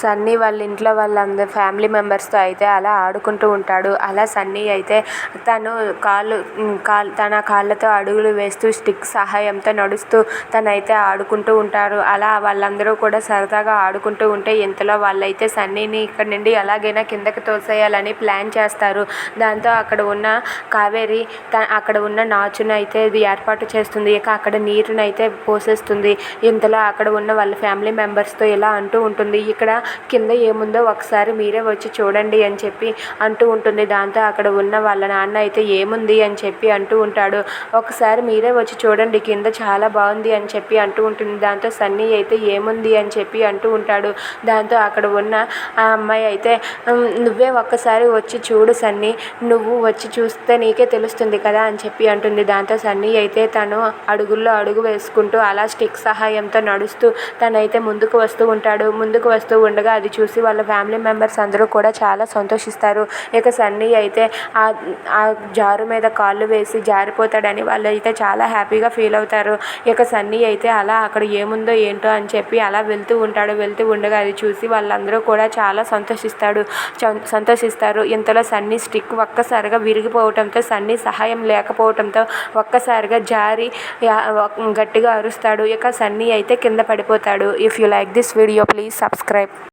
సన్నీ వాళ్ళ ఇంట్లో వాళ్ళందరూ ఫ్యామిలీ మెంబర్స్తో అయితే అలా ఆడుకుంటూ ఉంటాడు. అలా సన్నీ అయితే తను కాళ్ళు కాళ్ళు తన కాళ్ళతో అడుగులు వేస్తూ స్టిక్ సహాయంతో నడుస్తూ తనైతే ఆడుకుంటూ ఉంటారు. అలా వాళ్ళందరూ కూడా సరదాగా ఆడుకుంటూ ఉంటే ఇంతలో వాళ్ళైతే సన్నీని ఇక్కడ నుండి ఎలాగైనా కిందకి తోసేయాలని ప్లాన్ చేస్తారు. దాంతో అక్కడ ఉన్న కావేరి త అక్కడ ఉన్న నాచును అయితే ఇది ఏర్పాటు చేస్తుంది. ఇక అక్కడ నీరునైతే పోసేస్తుంది. ఇంతలో అక్కడ ఉన్న వాళ్ళ ఫ్యామిలీ మెంబర్స్తో ఇలా అంటూ ఉంటుంది. ఇక్కడ కింద ఏముందో ఒకసారి మీరే వచ్చి చూడండి అని చెప్పి అంటూ ఉంటుంది. దాంతో అక్కడ ఉన్న వాళ్ళ నాన్న అయితే ఏముంది అని చెప్పి అంటూ ఉంటాడు. ఒకసారి మీరే వచ్చి చూడండి కింద చాలా బాగుంది అని చెప్పి అంటూ ఉంటుంది. దాంతో సన్నీ అయితే ఏముంది అని చెప్పి అంటూ ఉంటాడు. దాంతో అక్కడ ఉన్న ఆ అమ్మాయి అయితే నువ్వే ఒక్కసారి వచ్చి చూడు సన్నీ నువ్వు వచ్చి చూస్తే నీకే తెలుస్తుంది కదా అని చెప్పి అంటుంది. దాంతో సన్నీ అయితే తను అడుగుల్లో అడుగు వేసుకుంటూ అలా స్టిక్ సహాయంతో నడుస్తూ తనైతే ముందుకు వస్తూ ఉంటాడు. ముందుకు వస్తూ ఉండగా అది చూసి వాళ్ళ ఫ్యామిలీ మెంబర్స్ అందరూ కూడా చాలా సంతోషిస్తారు. ఇక సన్నీ అయితే ఆ ఆ జారు మీద కాళ్ళు వేసి జారిపోతాడని వాళ్ళు అయితే చాలా హ్యాపీగా ఫీల్ అవుతారు. ఇక సన్నీ అయితే అలా అక్కడ ఏముందో ఏంటో అని చెప్పి అలా వెళ్తూ ఉంటాడు వెళ్తూ ఉండగా అది చూసి వాళ్ళందరూ కూడా చాలా సంతోషిస్తాడు సంతోషిస్తారు. ఇంతలో సన్నీ స్టిక్ ఒక్కసారిగా విరిగిపోవటంతో సన్నీ సహాయం లేకపోవటంతో ఒక్కసారిగా జారి గట్టిగా అరుస్తాడు. ఇక సన్నీ అయితే కింద పడిపోతాడు. If you like this video please subscribe